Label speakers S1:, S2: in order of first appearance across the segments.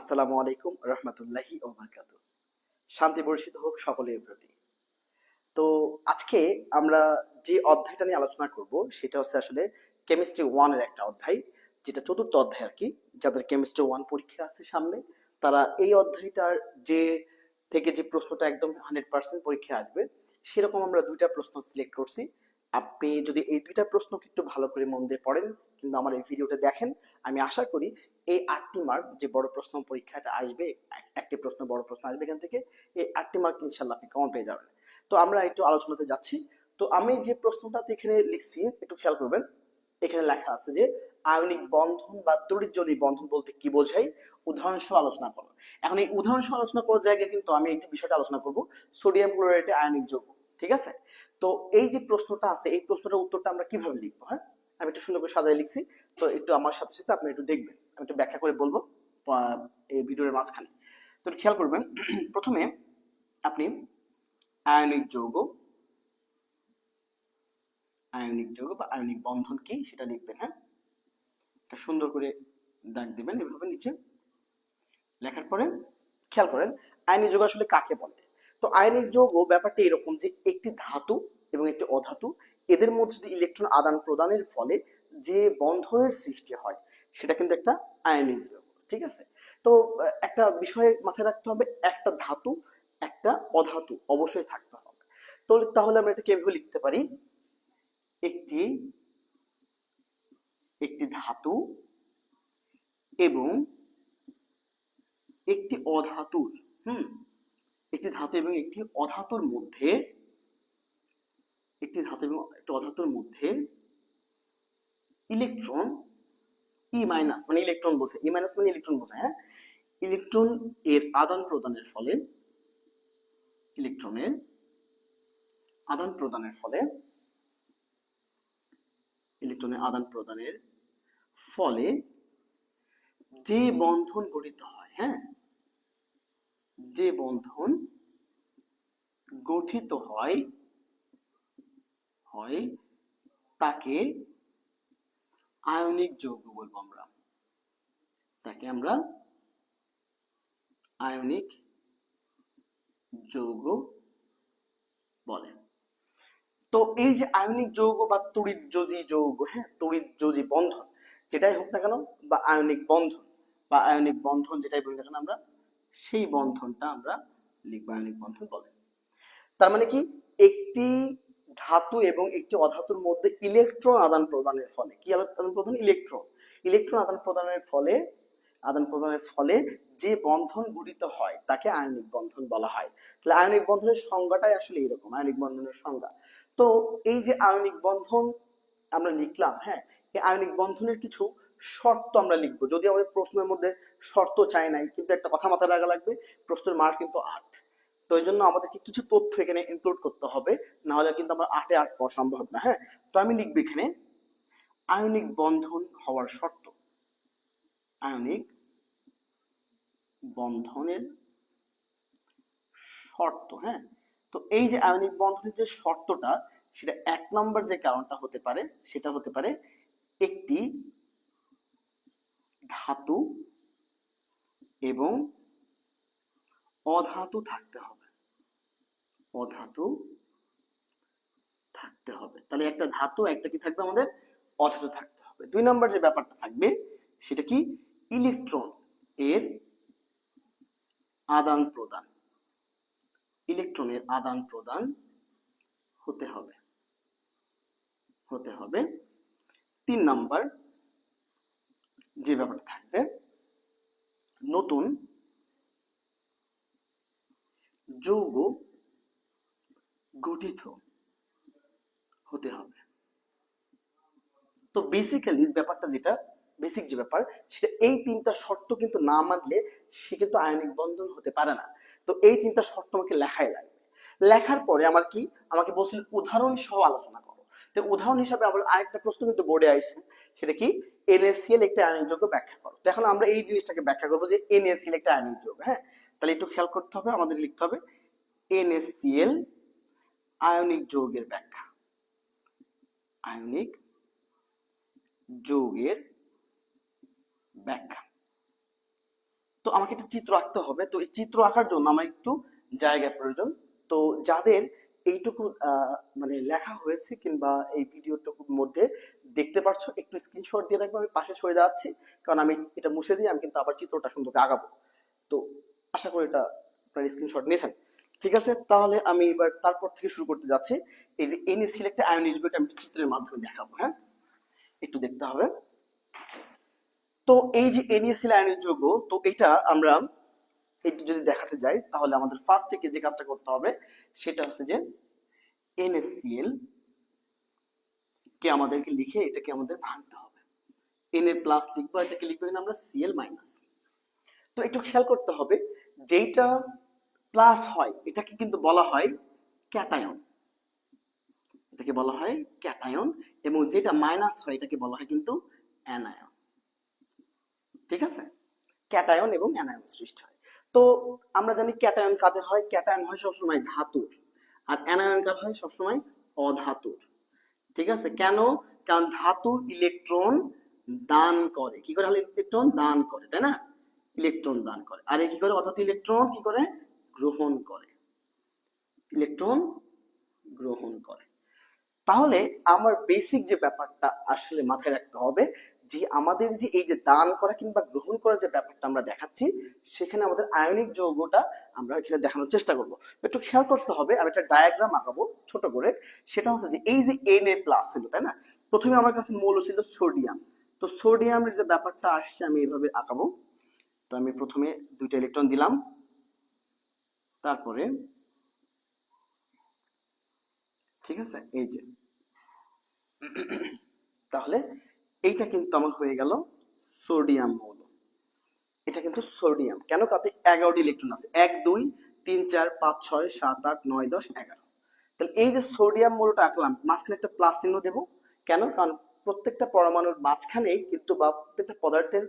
S1: আসসালামু আলাইকুম রহমতুল্লাহি ওবরকাত শান্তি বর্ষিত হোক সকলের প্রতি তো আজকে আমরা যে অধ্যায়টা নিয়ে আলোচনা করব সেটা হচ্ছে আসলে কেমিস্ট্রি ওয়ানের একটা অধ্যায় যেটা চতুর্থ অধ্যায় আর কি যাদের কেমিস্ট্রি ওয়ান পরীক্ষা আছে সামনে তারা এই অধ্যায়টার যে থেকে যে প্রশ্নটা একদম হান্ড্রেড পার্সেন্ট পরীক্ষা আসবে সেরকম আমরা দুইটা প্রশ্ন সিলেক্ট করছি আপনি যদি এই দুইটা প্রশ্ন একটু ভালো করে মন দিয়ে পড়েন কিন্তু আমার এই ভিডিওটা দেখেন আমি আশা করি এই আটটি মার্ক যে বড় প্রশ্ন পরীক্ষাটা আসবে একটি প্রশ্ন বড় প্রশ্ন আসবে এখান থেকে এই আটটি মার্ক ইনশাল্লাহ আপনি কমন পেয়ে যাবেন তো আমরা একটু আলোচনাতে যাচ্ছি তো আমি যে প্রশ্নটা এখানে লিখছি একটু খেয়াল করবেন এখানে লেখা আছে যে আয়নিক বন্ধন বা তড়িৎজনী বন্ধন বলতে কি বোঝাই উদাহরণসহ আলোচনা করো এখন এই উদাহরণসহ আলোচনা করার জায়গায় কিন্তু আমি একটি বিষয়টা আলোচনা করব সোডিয়াম ক্লোরাইডে আয়নিক যৌগ ঠিক আছে তো এই যে প্রশ্নটা আছে এই প্রশ্নটার উত্তরটা আমরা কিভাবে লিখবো হ্যাঁ আমি একটু সুন্দর করে সাজায় লিখছি তো একটু আমার সাথে সাথে আপনি একটু দেখবেন আমি একটু ব্যাখ্যা করে বলবো এই ভিডিওর মাঝখানে তো খেয়াল করবেন প্রথমে আপনি আয়নিক যৌগ আয়নিক যৌগ বা আয়নিক বন্ধন কি সেটা লিখবেন হ্যাঁ একটা সুন্দর করে দাগ দেবেন এভাবে নিচে লেখার পরে খেয়াল করেন আয়নিক যৌগ আসলে কাকে বলে তো আয়নিক যৌগ ব্যাপারটা এরকম যে একটি ধাতু এবং একটি অধাতু এদের মধ্যে ইলেকট্রন আদান প্রদানের ফলে যে বন্ধনের সৃষ্টি হয় সেটা কিন্তু একটা আয়নিক ঠিক আছে তো একটা বিষয়ে মাথায় রাখতে হবে একটা ধাতু একটা অধাতু অবশ্যই থাকতে হবে তো তাহলে আমরা এটাকে এভাবে লিখতে পারি একটি একটি ধাতু এবং একটি অধাতুর হুম একটি ধাতু এবং একটি অধাতুর মধ্যে একটি ধাতু এবং একটি অধাতুর মধ্যে ইলেকট্রন ই e মাইনাস মানে ইলেকট্রন বোঝায় ই মাইনাস মানে ইলেকট্রন বোঝায় হ্যাঁ ইলেকট্রন এর আদান প্রদানের ফলে ইলেকট্রনের আদান প্রদানের ফলে ইলেকট্রনের আদান প্রদানের ফলে যে বন্ধন গঠিত হয় হ্যাঁ যে বন্ধন গঠিত হয় হয় তাকে আয়নিক যৌগ বলবো আমরা তাকে আমরা আয়নিক যৌগ বলে তো এই যে আয়নিক যৌগ বা তড়িৎ যোজী যৌগ হ্যাঁ তড়িৎ বন্ধন যেটাই হোক না কেন বা আয়নিক বন্ধন বা আয়নিক বন্ধন যেটাই বলি না কেন আমরা সেই বন্ধনটা আমরা লিখব আয়নিক বন্ধন বলে তার মানে কি একটি ধাতু এবং একটি অধাতুর মধ্যে ইলেকট্রন আদান প্রদানের ফলে কি আদান প্রদান ইলেকট্রন ইলেকট্রন আদান প্রদানের ফলে আদান প্রদানের ফলে যে বন্ধন গঠিত হয় তাকে আয়নিক বন্ধন বলা হয় তাহলে আয়নিক বন্ধনের সংজ্ঞাটাই আসলে এরকম আয়নিক বন্ধনের সংজ্ঞা তো এই যে আয়নিক বন্ধন আমরা লিখলাম হ্যাঁ এই আয়নিক বন্ধনের কিছু শর্ত আমরা লিখবো যদি আমাদের প্রশ্নের মধ্যে শর্ত চাই নাই কিন্তু একটা কথা মাথায় রাখা লাগবে প্রশ্নের মার্ক কিন্তু আট তো এই জন্য আমাদেরকে কিছু তথ্য এখানে ইনক্লুড করতে হবে না হলে কিন্তু আমরা আটে আট পাওয়া সম্ভব না হ্যাঁ তো আমি লিখবো এখানে আয়নিক বন্ধন হওয়ার শর্ত আয়নিক বন্ধনের শর্ত হ্যাঁ তো এই যে আয়নিক বন্ধনের যে শর্তটা সেটা এক নম্বর যে কারণটা হতে পারে সেটা হতে পারে একটি ধাতু এবং অধাতু থাকতে হবে অধাতু থাকতে হবে তাহলে একটা ধাতু একটা কি থাকবে আমাদের অধাতু থাকতে হবে দুই নম্বর যে ব্যাপারটা থাকবে সেটা কি ইলেকট্রন এর আদান প্রদান ইলেকট্রনের আদান প্রদান হতে হবে হতে হবে তিন নাম্বার যে ব্যাপারটা থাকবে নতুন যৌগ গঠিত হতে হবে তো বেসিক্যালি ব্যাপারটা যেটা বেসিক যে ব্যাপার সেটা এই তিনটা শর্ত কিন্তু না মানলে সে কিন্তু আয়নিক বন্ধন হতে পারে না তো এই তিনটা শর্ত আমাকে লেখাই লাগবে লেখার পরে আমার কি আমাকে বলছিল উদাহরণ সহ আলোচনা করো তো উদাহরণ হিসাবে আবার আরেকটা প্রশ্ন কিন্তু বোর্ডে আইছে সেটা কি এনএসিএল একটা আয়নিক যোগ্য ব্যাখ্যা করো তো এখন আমরা এই জিনিসটাকে ব্যাখ্যা করবো যে এনএসিএল একটা আয়নিক যোগ্য হ্যাঁ তাহলে একটু খেয়াল করতে হবে আমাদের লিখতে হবে এনএসসিএল আয়নিক যৌগের ব্যাখ্যা আয়নিক যৌগের ব্যাখ্যা তো আমাকে একটা চিত্র আঁকতে হবে তো এই চিত্র আঁকার জন্য আমার একটু জায়গা প্রয়োজন তো যাদের এইটুকু মানে লেখা হয়েছে কিংবা এই ভিডিওটুকুর মধ্যে দেখতে পারছো একটু স্ক্রিনশট দিয়ে রাখবো আমি পাশে সরে যাচ্ছি কারণ আমি এটা মুছে দিই আমি কিন্তু আবার চিত্রটা সুন্দর আঁকাবো তো আশা করি এটা আপনার স্ক্রিনশট নিয়েছেন ঠিক আছে তাহলে আমি এবার তারপর থেকে শুরু করতে যাচ্ছি এই যে এন সিলেক্ট আয়ন এলিমেন্ট আমি চিত্রের মাধ্যমে দেখাবো হ্যাঁ একটু দেখতে হবে তো এই যে এনএসিল আয়নের যোগ্য তো এটা আমরা একটু যদি দেখাতে যাই তাহলে আমাদের ফার্স্ট থেকে যে কাজটা করতে হবে সেটা হচ্ছে যে এনএসিএল কে আমাদেরকে লিখে এটাকে আমাদের ভাঙতে হবে এন এ প্লাস লিখবো এটাকে লিখবো আমরা সিএল মাইনাস তো একটু খেয়াল করতে হবে যেটা প্লাস হয় এটাকে কিন্তু বলা হয় ক্যাটায়ন এটাকে বলা হয় ক্যাটায়ন এবং যেটা মাইনাস হয় এটাকে বলা হয় কিন্তু অ্যানায়ন ঠিক আছে ক্যাটায়ন এবং অ্যানায়ন সৃষ্টি হয় তো আমরা জানি ক্যাটায়ন কাদের হয় ক্যাটায়ন হয় সবসময় ধাতুর আর অ্যানায়ন কাদ হয় সবসময় অধাতুর ঠিক আছে কেন কারণ ধাতু ইলেকট্রন দান করে কি করে ইলেকট্রন দান করে তাই না ইলেকট্রন দান করে আর এ কি করে অর্থাৎ ইলেকট্রন কি করে গ্রহণ করে ইলেকট্রন গ্রহণ করে তাহলে আমার বেসিক যে ব্যাপারটা আসলে মাথায় রাখতে হবে যে আমাদের যে এই যে দান করা কিংবা গ্রহণ করার যে ব্যাপারটা আমরা দেখাচ্ছি সেখানে আমাদের আয়নিক যৌগটা আমরা এখানে দেখানোর চেষ্টা করব একটু খেয়াল করতে হবে আমি একটা ডায়াগ্রাম আঁকাবো ছোট করে সেটা হচ্ছে যে এই যে এন এ প্লাস ছিল তাই না প্রথমে আমার কাছে মৌল ছিল সোডিয়াম তো সোডিয়ামের যে ব্যাপারটা আসছে আমি এইভাবে আঁকাবো তো আমি প্রথমে দুইটা ইলেকট্রন দিলাম তারপরে ঠিক আছে এই যে তাহলে এইটা কিন্তু আমার হয়ে গেল সোডিয়াম মৌল এটা কিন্তু সোডিয়াম কেন তাতে এগারোটি ইলেকট্রন আছে এক দুই তিন চার পাঁচ ছয় সাত আট নয় দশ এগারো তাহলে এই যে সোডিয়াম মৌলটা আঁকলাম মাঝখানে একটা প্লাস চিহ্ন দেবো কেন কারণ প্রত্যেকটা পরমাণুর মাঝখানে কিন্তু বা প্রত্যেকটা পদার্থের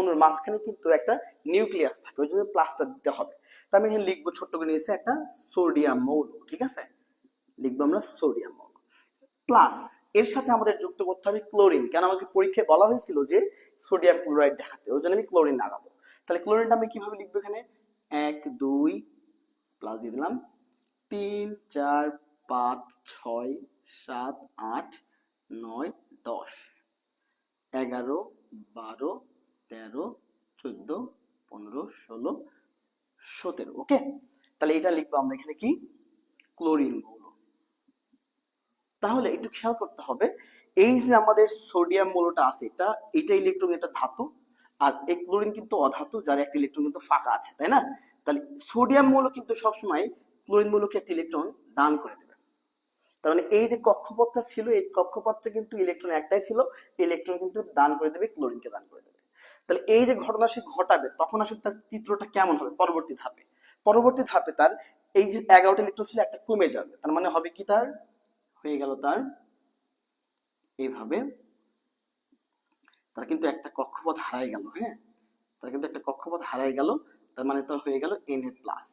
S1: অনুর মাঝখানে কিন্তু একটা নিউক্লিয়াস থাকে ওই জন্য প্লাসটা দিতে হবে তো আমি এখানে লিখবো ছোট্ট করে নিয়েছি একটা সোডিয়াম মৌল ঠিক আছে লিখবো আমরা সোডিয়াম মৌল প্লাস এর সাথে আমাদের যুক্ত করতে হবে ক্লোরিন কেন আমাকে পরীক্ষায় বলা হয়েছিল যে সোডিয়াম ক্লোরাইড দেখাতে ওই জন্য আমি ক্লোরিন লাগাবো তাহলে ক্লোরিনটা আমি কিভাবে লিখবো এখানে এক দুই প্লাস দিয়ে দিলাম তিন চার পাঁচ ছয় সাত আট নয় দশ এগারো বারো তেরো চোদ্দ পনেরো ষোলো সতেরো ওকে তাহলে এটা লিখবো আমরা এখানে কি ক্লোরিন মৌল তাহলে একটু খেয়াল করতে হবে এই যে আমাদের সোডিয়াম মৌলটা আছে এটা এটা ইলেকট্রন এটা ধাতু আর এই ক্লোরিন কিন্তু অধাতু যার একটা ইলেকট্রন কিন্তু ফাঁকা আছে তাই না তাহলে সোডিয়াম মৌল কিন্তু সবসময় ক্লোরিন মৌলকে একটা ইলেকট্রন দান করে দেবে তার মানে এই যে কক্ষপথটা ছিল এই কক্ষপথটা কিন্তু ইলেকট্রন একটাই ছিল ইলেকট্রন কিন্তু দান করে দেবে ক্লোরিনকে দান করে দেবে তাহলে এই যে ঘটনা সে ঘটাবে তখন আসলে তার চিত্রটা কেমন হবে পরবর্তী ধাপে পরবর্তী ধাপে তার এই যে এগারোটা ইলেকট্রন ছিল একটা কমে যাবে তার মানে হবে কি তার হয়ে গেল তার এইভাবে তার কিন্তু একটা কক্ষপথ হারাই গেল হ্যাঁ তার কিন্তু একটা কক্ষপথ হারাই গেল তার মানে তার হয়ে গেল এন এ প্লাস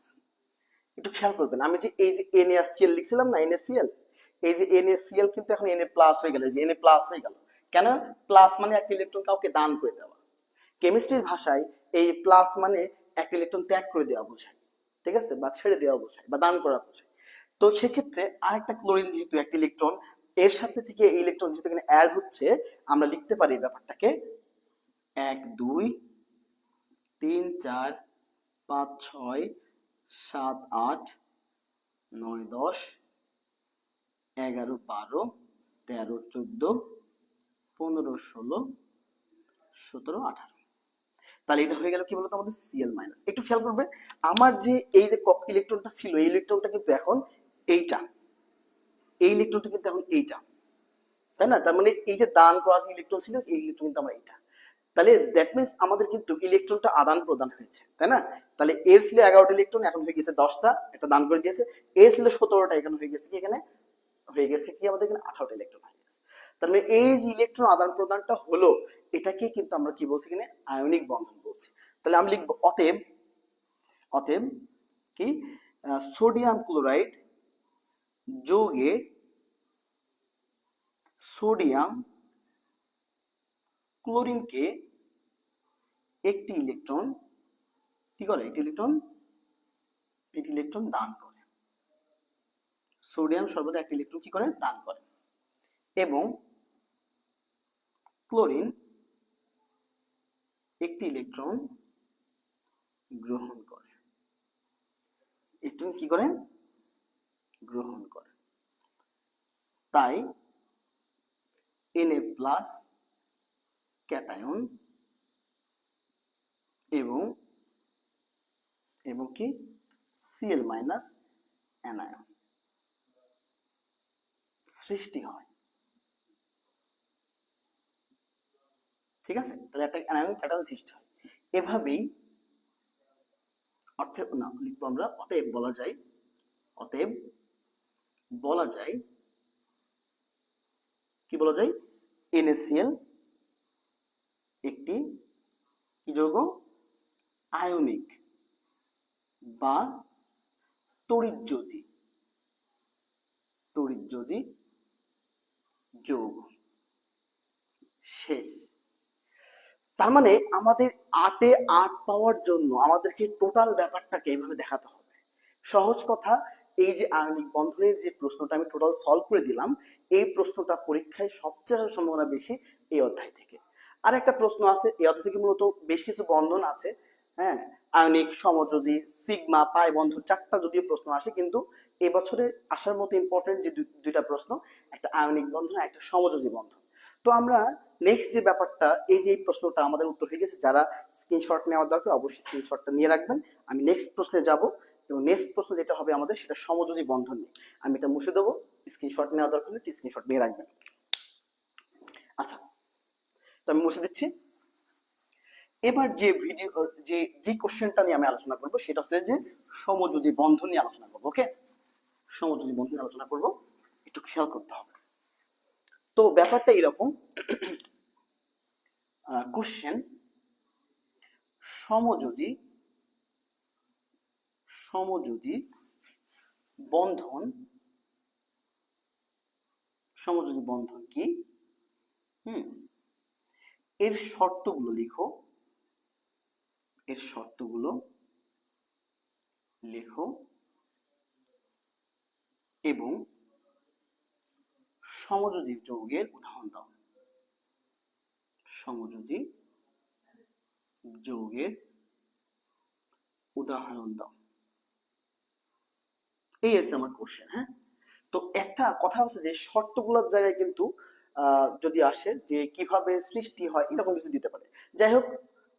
S1: একটু খেয়াল করবেন আমি যে এই যে এন এসিএল লিখছিলাম না এন এসিএল এই যে এন এসিএল কিন্তু এখন এন এ প্লাস হয়ে গেল যে এন এ প্লাস হয়ে গেল কেন প্লাস মানে একটা ইলেকট্রন কাউকে দান করে দেওয়া কেমিস্ট্রির ভাষায় এই প্লাস মানে এক ইলেকট্রন ত্যাগ করে দেওয়া বোঝায় ঠিক আছে বা ছেড়ে দেওয়া বোঝায় বা দান করা বোঝায় তো সেক্ষেত্রে আরেকটা ক্লোরিন যেহেতু এক ইলেকট্রন এর সাথে থেকে এই ইলেকট্রন যেহেতু এখানে অ্যাড হচ্ছে আমরা লিখতে পারি ব্যাপারটাকে এক দুই তিন চার পাঁচ ছয় সাত আট নয় দশ এগারো বারো তেরো চোদ্দ পনেরো ষোলো সতেরো আঠারো তাহলে এটা হয়ে গেল কি বলতো আমাদের সিএল মাইনাস একটু খেয়াল করবে আমার যে এই যে ইলেকট্রনটা ছিল এই ইলেকট্রনটা কিন্তু এখন এইটা এই ইলেকট্রনটা কিন্তু এখন এইটা তাই না তার মানে এই যে দান ক্রস ইলেকট্রন ছিল এই ইলেকট্রন কিন্তু আমার এইটা তাহলে দ্যাট মিনস আমাদের কিন্তু ইলেকট্রনটা আদান প্রদান হয়েছে তাই না তাহলে এর ছিল এগারোটা ইলেকট্রন এখন হয়ে গেছে দশটা একটা দান করে দিয়েছে এর ছিল সতেরোটা এখানে হয়ে গেছে কি এখানে হয়ে গেছে কি আমাদের এখানে আঠারোটা ইলেকট্রন তার মানে এই যে ইলেকট্রন আদান প্রদানটা হলো এটাকে কিন্তু আমরা কি বলছি এখানে আয়নিক বন্ধন বলছি তাহলে আমি লিখবো অতএব অতএব কি সোডিয়াম ক্লোরাইড যোগে সোডিয়াম ক্লোরিনকে একটি ইলেকট্রন কি করে একটি ইলেকট্রন একটি ইলেকট্রন দান করে সোডিয়াম সর্বদা একটি ইলেকট্রন কি করে দান করে এবং ক্লোরিন একটি ইলেকট্রন গ্রহণ করে ইলেকট্রন কি করে গ্রহণ করে তাই এনএ প্লাস ক্যাটায়ন এবং এবং কি সিএল মাইনাস অ্যানায়ন সৃষ্টি হয় ঠিক আছে তাহলে একটা অ্যানায়ন ক্যাটাল সৃষ্টি হয় এভাবেই অর্থে না লিখবো আমরা অতএব বলা যায় অতএব বলা যায় কি বলা যায় এনএসিএল একটি কি যৌগ আয়নিক বা তড়িৎ তড়িৎ তড়িৎজ্যোতি যৌগ শেষ তার মানে আমাদের আটে আট পাওয়ার জন্য আমাদেরকে টোটাল ব্যাপারটাকে এইভাবে দেখাতে হবে সহজ কথা এই যে আণবিক বন্ধনের যে প্রশ্নটা আমি টোটাল সলভ করে দিলাম এই প্রশ্নটা পরীক্ষায় সবচেয়ে সম্ভাবনা বেশি এই অধ্যায় থেকে আর একটা প্রশ্ন আছে এই অধ্যায় থেকে মূলত বেশ কিছু বন্ধন আছে হ্যাঁ আয়নিক সমযোজী সিগমা পায় বন্ধন চারটা যদিও প্রশ্ন আসে কিন্তু এবছরে আসার মতো ইম্পর্টেন্ট যে দুইটা প্রশ্ন একটা আয়নিক বন্ধন একটা সমযোজী বন্ধন তো আমরা নেক্সট যে ব্যাপারটা এই যে প্রশ্নটা আমাদের উত্তর হয়ে গেছে যারা স্ক্রিনশট নেওয়ার দরকার অবশ্যই স্ক্রিনশটটা নিয়ে রাখবেন আমি নেক্সট প্রশ্নে যাব এবং নেক্সট প্রশ্ন যেটা হবে আমাদের সেটা সমযোজী বন্ধন নিয়ে আমি এটা মুছে দেবো স্ক্রিনশট নেওয়ার দরকার হলে স্ক্রিনশট নিয়ে রাখবেন আচ্ছা তো আমি মুছে দিচ্ছি এবার যে ভিডিও যে যে কোশ্চেনটা নিয়ে আমি আলোচনা করব সেটা হচ্ছে যে সমযোজী বন্ধন নিয়ে আলোচনা করবো ওকে সমযোজী বন্ধন নিয়ে আলোচনা করব একটু খেয়াল করতে হবে তো ব্যাপারটা এরকম কোশ্চেন সমযোজি সমযোজি বন্ধন সমযোজি বন্ধন কি হুম এর শর্তগুলো লিখো এর শর্তগুলো লেখো এবং সমযোজী যৌগের উদাহরণ দাও সমযোজী যৌগের উদাহরণ দাও এই আছে আমার কোশ্চেন হ্যাঁ তো একটা কথা আছে যে শর্তগুলোর জায়গায় কিন্তু যদি আসে যে কিভাবে সৃষ্টি হয় এরকম কিছু দিতে পারে যাই হোক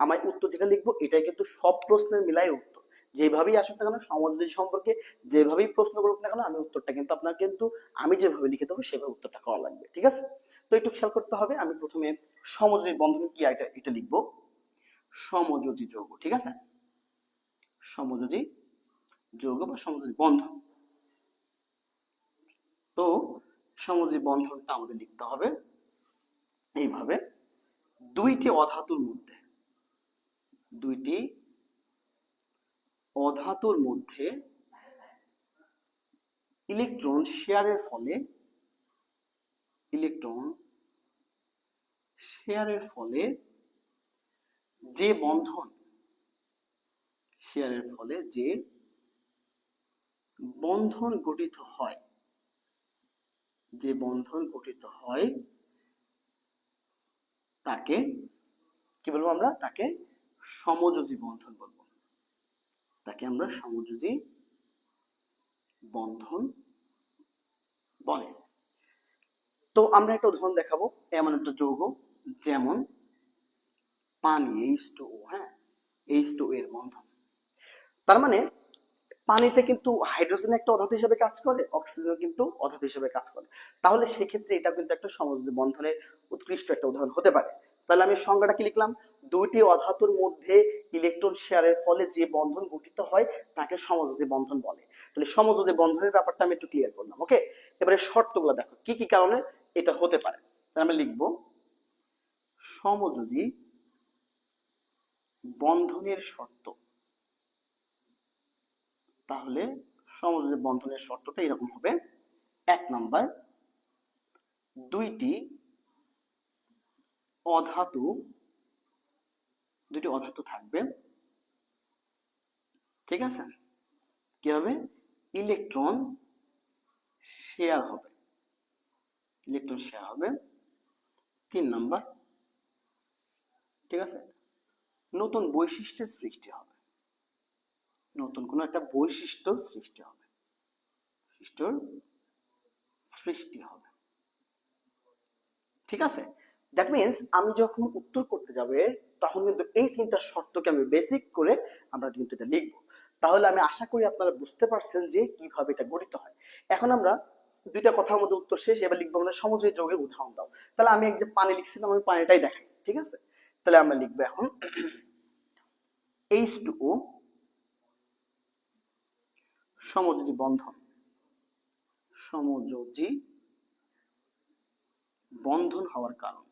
S1: আমার উত্তর যেটা লিখবো এটাই কিন্তু সব প্রশ্নের মিলাই যেভাবেই আসুক না কেন সমাজনীতি সম্পর্কে যেভাবেই প্রশ্ন করুক না কেন আমি উত্তরটা কিন্তু আপনার কিন্তু আমি যেভাবে লিখে দেবো সেভাবে উত্তরটা করা লাগবে ঠিক আছে তো একটু খেয়াল করতে হবে আমি প্রথমে সমযোজী বন্ধন কি এটা এটা লিখবো সমযোজী যোগ ঠিক আছে সমযোজী যোগ বা সমযোজী বন্ধন তো সমযোজী বন্ধনটা আমাদের লিখতে হবে এইভাবে দুইটি অধাতুর মধ্যে দুইটি অধাতুর মধ্যে ইলেকট্রন শেয়ারের ফলে ইলেকট্রন শেয়ারের ফলে যে বন্ধন শেয়ারের ফলে যে বন্ধন গঠিত হয় যে বন্ধন গঠিত হয় তাকে কি বলবো আমরা তাকে সমযোজী বন্ধন বলবো তাকে আমরা সমযোজী বন্ধন বলে তো আমরা একটা উদাহরণ দেখাবো এমন একটা যৌগ যেমন পানি এইচ টু ও হ্যাঁ এইচ টু এর বন্ধন তার মানে পানিতে কিন্তু হাইড্রোজেন একটা অধাত হিসেবে কাজ করে অক্সিজেন কিন্তু অধাত হিসেবে কাজ করে তাহলে সেক্ষেত্রে এটা কিন্তু একটা সমযোজী বন্ধনের উৎকৃষ্ট একটা উদাহরণ হতে পারে তাহলে আমি সংজ্ঞাটা কি লিখলাম দুইটি অধাতুর মধ্যে ইলেকট্রন শেয়ারের ফলে যে বন্ধন গঠিত হয় তাকে সমযোজী বন্ধন বলে তাহলে সমযোজী বন্ধনের ব্যাপারটা আমি একটু ক্লিয়ার করলাম ওকে এবারে শর্তগুলো দেখো কি কি কারণে এটা হতে পারে তাহলে আমি লিখব সমযোজী বন্ধনের শর্ত তাহলে সমযোজী বন্ধনের শর্তটা এরকম হবে এক নাম্বার দুইটি অধাতু দুটি অধাতু থাকবে ঠিক আছে কি হবে ইলেকট্রন শেয়ার হবে ইলেকট্রন শেয়ার হবে তিন নাম্বার ঠিক আছে নতুন বৈশিষ্ট্যের সৃষ্টি হবে নতুন কোনো একটা বৈশিষ্ট্য সৃষ্টি হবে বৈশিষ্ট্যর সৃষ্টি হবে ঠিক আছে দ্যাট মিনস আমি যখন উত্তর করতে যাবে তখন কিন্তু এই তিনটা শর্তকে আমি বেসিক করে আমরা কিন্তু এটা লিখবো তাহলে আমি আশা করি আপনারা বুঝতে পারছেন যে কিভাবে এটা গঠিত হয় এখন আমরা দুইটা কথার মধ্যে উত্তর শেষ এবার লিখবো আমরা সমুদ্রের যোগের উদাহরণ দাও তাহলে আমি এক যে পানি লিখছিলাম আমি পানিটাই দেখাই ঠিক আছে তাহলে আমরা লিখবো এখন এইচ টু ও সমযোজী বন্ধন সমযোজী বন্ধন হওয়ার কারণ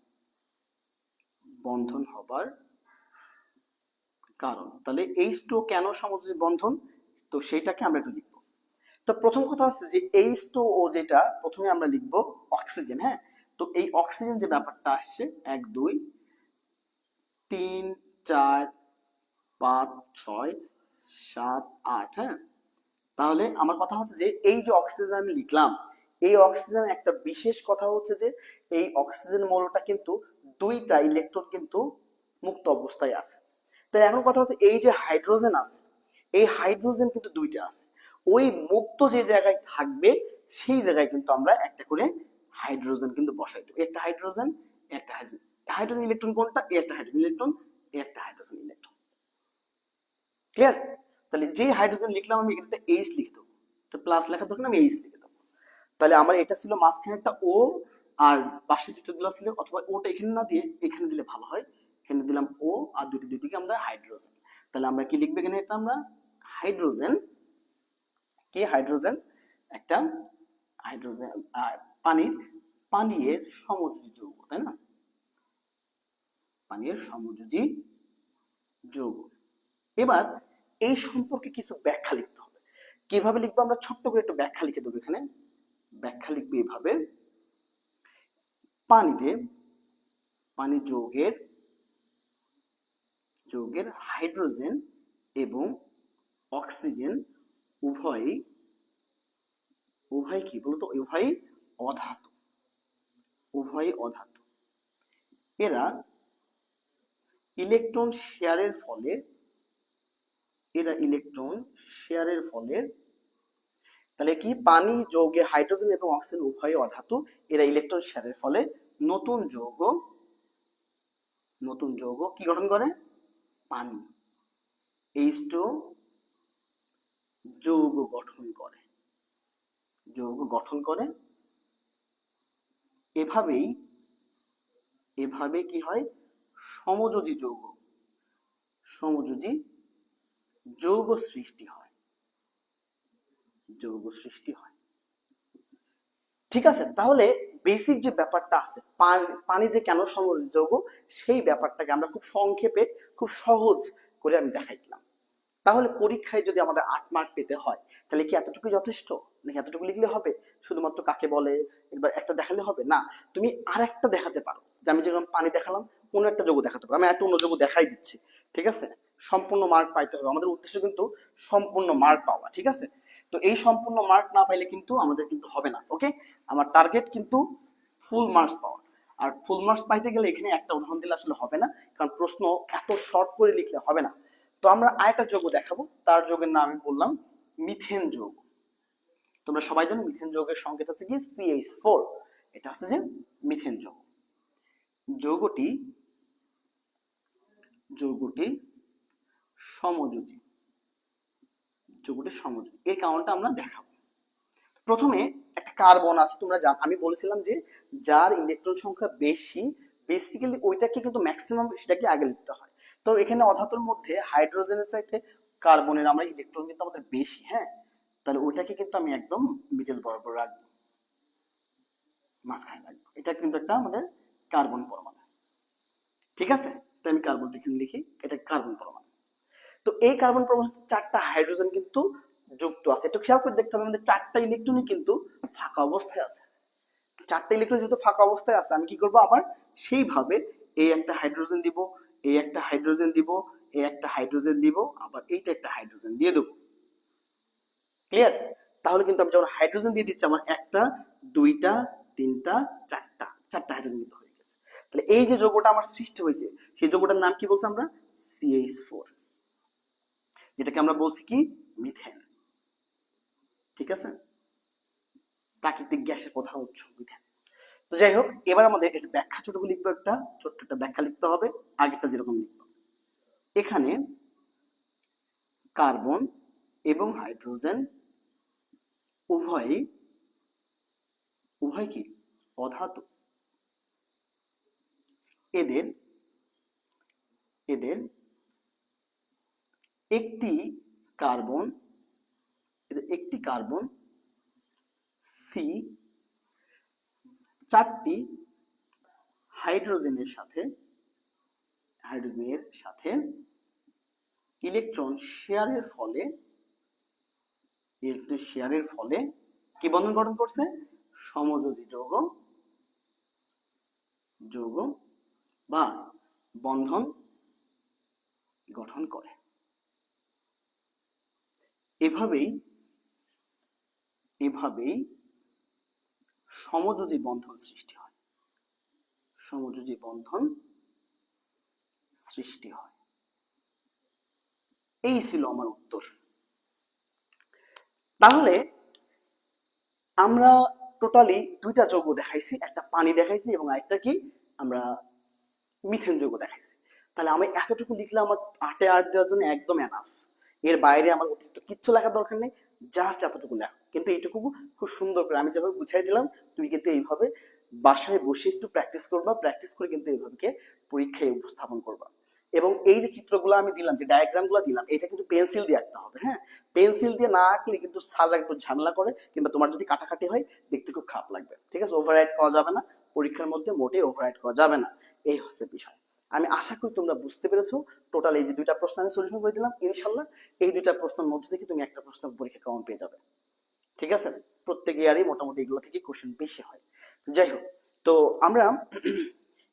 S1: বন্ধন হবার কারণ তাহলে এইচ টু কেন সমযোজী বন্ধন তো সেইটাকে আমরা একটু লিখব তো প্রথম কথা হচ্ছে যে এইচ টু ও যেটা প্রথমে আমরা লিখব অক্সিজেন হ্যাঁ তো এই অক্সিজেন যে ব্যাপারটা আসছে এক দুই তিন চার পাঁচ ছয় সাত আট হ্যাঁ তাহলে আমার কথা হচ্ছে যে এই যে অক্সিজেন আমি লিখলাম এই অক্সিজেন একটা বিশেষ কথা হচ্ছে যে এই অক্সিজেন মৌলটা কিন্তু দুইটা ইলেকট্রন কিন্তু মুক্ত অবস্থায় আছে তাই এখন কথা হচ্ছে এই যে হাইড্রোজেন আছে এই হাইড্রোজেন কিন্তু দুইটা আছে ওই মুক্ত যে জায়গায় থাকবে সেই জায়গায় কিন্তু আমরা একটা করে হাইড্রোজেন কিন্তু বসাই দেবো একটা হাইড্রোজেন একটা হাইড্রোজেন হাইড্রোজেন ইলেকট্রন কোনটা একটা হাইড্রোজেন ইলেকট্রন একটা হাইড্রোজেন ইলেকট্রন ক্লিয়ার তাহলে যে হাইড্রোজেন লিখলাম আমি এখানে এইচ লিখে দেবো প্লাস লেখা দরকার আমি এইচ লিখে দেবো তাহলে আমার এটা ছিল মাঝখানে একটা ও আর পাশে দুটো গ্লাস ছিল অথবা ওটা এখানে না দিয়ে এখানে দিলে ভালো হয় এখানে দিলাম ও আর দুটি দুটিকে আমরা হাইড্রোজেন তাহলে আমরা কি লিখবে এখানে এটা আমরা হাইড্রোজেন কি হাইড্রোজেন একটা হাইড্রোজেন পানির পানীয়ের সমযোজী যৌগ তাই না পানীয়ের সমযোজী যৌগ এবার এই সম্পর্কে কিছু ব্যাখ্যা লিখতে হবে কিভাবে লিখবো আমরা ছোট্ট করে একটু ব্যাখ্যা লিখে দেবো এখানে ব্যাখ্যা লিখবে এভাবে পানিতে পানি যৌগের যৌগের হাইড্রোজেন এবং অক্সিজেন উভয়ই উভয় কি বলতো উভয় অধাতু উভয় অধাতু এরা ইলেকট্রন শেয়ারের ফলে এরা ইলেকট্রন শেয়ারের ফলে তাহলে কি পানি যৌগে হাইড্রোজেন এবং অক্সিজেন উভয় অধাতু এরা ইলেকট্রন শেয়ারের ফলে নতুন যৌগ নতুন যৌগ কি গঠন করে পানি এইচ টু যৌগ গঠন করে যৌগ গঠন করে এভাবেই এভাবে কি হয় সমযোজী যৌগ সমযোজী যৌগ সৃষ্টি হয় যৌগ সৃষ্টি হয় ঠিক আছে তাহলে বেসিক যে ব্যাপারটা আছে পানি যে কেন সমল যৌগ সেই ব্যাপারটাকে আমরা খুব সংক্ষেপে খুব সহজ করে আমি দেখাইছিলাম তাহলে পরীক্ষায় যদি আমাদের আট মার্ক পেতে হয় তাহলে কি এতটুকু যথেষ্ট নাকি এতটুকু লিখলে হবে শুধুমাত্র কাকে বলে এবার একটা দেখালে হবে না তুমি আর একটা দেখাতে পারো যে আমি যেরকম পানি দেখালাম কোনো একটা যোগ দেখাতে পারো আমি একটা অন্য যোগ দেখাই দিচ্ছি ঠিক আছে সম্পূর্ণ মার্ক পাইতে হবে আমাদের উদ্দেশ্য কিন্তু সম্পূর্ণ মার্ক পাওয়া ঠিক আছে তো এই সম্পূর্ণ মার্ক না পাইলে কিন্তু আমাদের কিন্তু হবে না ওকে আমার টার্গেট কিন্তু ফুল মার্কস পাওয়া আর ফুল মার্কস পাইতে গেলে এখানে একটা উদাহরণ দিলে আসলে হবে না কারণ প্রশ্ন এত শর্ট করে লিখলে হবে না তো আমরা আরেকটা যোগ দেখাবো তার যোগের নাম আমি বললাম মিথেন যোগ তোমরা সবাই জানো মিথেন যোগের সংকেত আছে কি সিএইচ ফোর এটা আছে যে মিথেন যোগ যোগটি যোগটি সমযোজী ত্রিভুজের সংযোজন এর কারণটা আমরা দেখাবো প্রথমে একটা কার্বন আছে তোমরা জান আমি বলেছিলাম যে যার ইলেকট্রন সংখ্যা বেশি বেসিক্যালি ওইটাকে কিন্তু ম্যাক্সিমাম সেটাকে আগে লিখতে হয় তো এখানে অধাতুর মধ্যে হাইড্রোজেনের সাথে কার্বনের আমরা ইলেকট্রন কিন্তু আমাদের বেশি হ্যাঁ তাহলে ওইটাকে কিন্তু আমি একদম মিডল বরাবর রাখবো মাঝখানে রাখবো এটা কিন্তু একটা আমাদের কার্বন পরমাণু ঠিক আছে তাই আমি কার্বনটা এখানে লিখি এটা কার্বন পরমাণু তো এই কার্বন পরমাণু চারটা হাইড্রোজেন কিন্তু যুক্ত আছে একটু খেয়াল করে দেখতে হবে আমাদের চারটা ইলেকট্রনই কিন্তু ফাঁকা অবস্থায় আছে চারটা ইলেকট্রন যেহেতু ফাঁকা অবস্থায় আছে আমি কি করব আবার সেইভাবে এই একটা হাইড্রোজেন দিব এই একটা হাইড্রোজেন দিব এই একটা হাইড্রোজেন দিব আবার এইটা একটা হাইড্রোজেন দিয়ে দেবো ক্লিয়ার তাহলে কিন্তু আমি যখন হাইড্রোজেন দিয়ে দিচ্ছি আমার একটা দুইটা তিনটা চারটা চারটা হাইড্রোজেন কিন্তু হয়ে গেছে তাহলে এই যে যৌগটা আমার সৃষ্টি হয়েছে সেই যৌগটার নাম কি বলছে আমরা সিএইচ ফোর যেটাকে আমরা বলছি কি মিথেন ঠিক আছে প্রাকৃতিক গ্যাসের প্রধান উৎস মিথেন তো যাই হোক এবার আমাদের এটা ব্যাখ্যা ছোট লিখবো একটা ছোট্ট একটা ব্যাখ্যা লিখতে হবে আগেটা যেরকম লিখবো এখানে কার্বন এবং হাইড্রোজেন উভয়ই উভয় কি অধাতু এদের এদের একটি কার্বন একটি কার্বন সি চারটি হাইড্রোজেনের সাথে হাইড্রোজেনের সাথে ইলেকট্রন শেয়ারের ফলে ইলেকট্রন শেয়ারের ফলে কি বন্ধন গঠন করছে সমযোজী যৌগ যৌগ বা বন্ধন গঠন করে এভাবেই এভাবেই সমযোজী বন্ধন সৃষ্টি হয় সমযোজী বন্ধন সৃষ্টি হয় এই ছিল আমার উত্তর তাহলে আমরা টোটালি দুইটা যোগ্য দেখাইছি একটা পানি দেখাইছি এবং একটা কি আমরা মিথেন যোগ্য দেখাইছি তাহলে আমি এতটুকু লিখলে আমার আটে আট দেওয়ার জন্য একদম এনাফ এর বাইরে আমার অতিরিক্ত কিচ্ছু লেখার দরকার নেই জাস্ট এতটুকু লেখো কিন্তু এইটুকু খুব সুন্দর করে আমি যেভাবে বুঝাই দিলাম তুমি কিন্তু এইভাবে বাসায় বসে একটু প্র্যাকটিস করবা প্র্যাকটিস করে কিন্তু এইভাবে পরীক্ষায় উপস্থাপন করবা এবং এই যে চিত্রগুলো আমি দিলাম যে ডায়াগ্রামগুলো দিলাম এটা কিন্তু পেন্সিল দিয়ে আঁকতে হবে হ্যাঁ পেন্সিল দিয়ে না আঁকলে কিন্তু সাররা একটু ঝামেলা করে কিংবা তোমার যদি কাটাকাটি হয় দেখতে খুব খারাপ লাগবে ঠিক আছে ওভাররাইড করা যাবে না পরীক্ষার মধ্যে মোটেই ওভাররাইড করা যাবে না এই হচ্ছে বিষয় আমি আশা করি তোমরা বুঝতে পেরেছো টোটাল এই যে দুইটা প্রশ্ন আমি সলিউশন করে দিলাম ইনশাল্লাহ এই দুইটা প্রশ্নের মধ্যে থেকে তুমি একটা প্রশ্ন পরীক্ষা কমন পেয়ে যাবে ঠিক আছে প্রত্যেক ইয়ারই মোটামুটি এগুলো থেকে কোশ্চেন বেশি হয় যাই হোক তো আমরা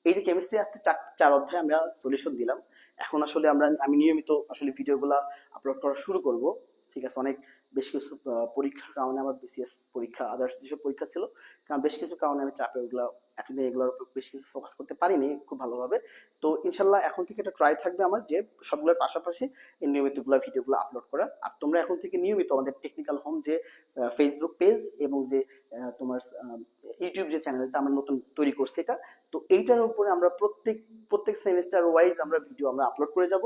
S1: এই যে কেমিস্ট্রি আজকে চার অধ্যায় আমরা সলিউশন দিলাম এখন আসলে আমরা আমি নিয়মিত আসলে ভিডিওগুলো আপলোড করা শুরু করব ঠিক আছে অনেক বেশ কিছু পরীক্ষার কারণে আমার বিসিএস পরীক্ষা আদার্স যেসব পরীক্ষা ছিল কারণ বেশ কিছু কারণে আমি চাপে ওগুলো এতদিন এগুলোর উপর বেশ কিছু ফোকাস করতে পারিনি খুব ভালোভাবে তো ইনশাল্লাহ এখন থেকে এটা ট্রাই থাকবে আমার যে সবগুলোর পাশাপাশি এই নিয়মিতগুলো ভিডিওগুলো আপলোড করা আর তোমরা এখন থেকে নিয়মিত আমাদের টেকনিক্যাল হোম যে ফেসবুক পেজ এবং যে তোমার ইউটিউব যে চ্যানেলটা আমরা নতুন তৈরি করছি এটা তো এইটার উপরে আমরা প্রত্যেক প্রত্যেক সেমিস্টার ওয়াইজ আমরা ভিডিও আমরা আপলোড করে যাব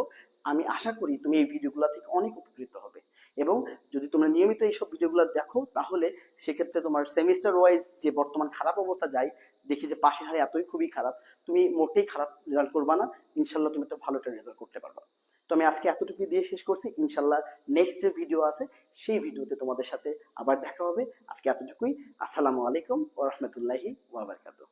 S1: আমি আশা করি তুমি এই ভিডিওগুলো থেকে অনেক উপকৃত হবে এবং যদি তোমরা নিয়মিত এইসব ভিডিওগুলো দেখো তাহলে সেক্ষেত্রে তোমার সেমিস্টার ওয়াইজ যে বর্তমান খারাপ অবস্থা যায় দেখি যে পাশের হারে এতই খুবই খারাপ তুমি মোটেই খারাপ রেজাল্ট করবা না ইনশাল্লাহ তুমি একটা ভালো একটা রেজাল্ট করতে পারবা তো আমি আজকে এতটুকু দিয়ে শেষ করছি ইনশাল্লাহ নেক্সট যে ভিডিও আছে সেই ভিডিওতে তোমাদের সাথে আবার দেখা হবে আজকে এতটুকুই আসসালামু আলাইকুম ও রহমতুল্লাহি ওয়াবারকাতু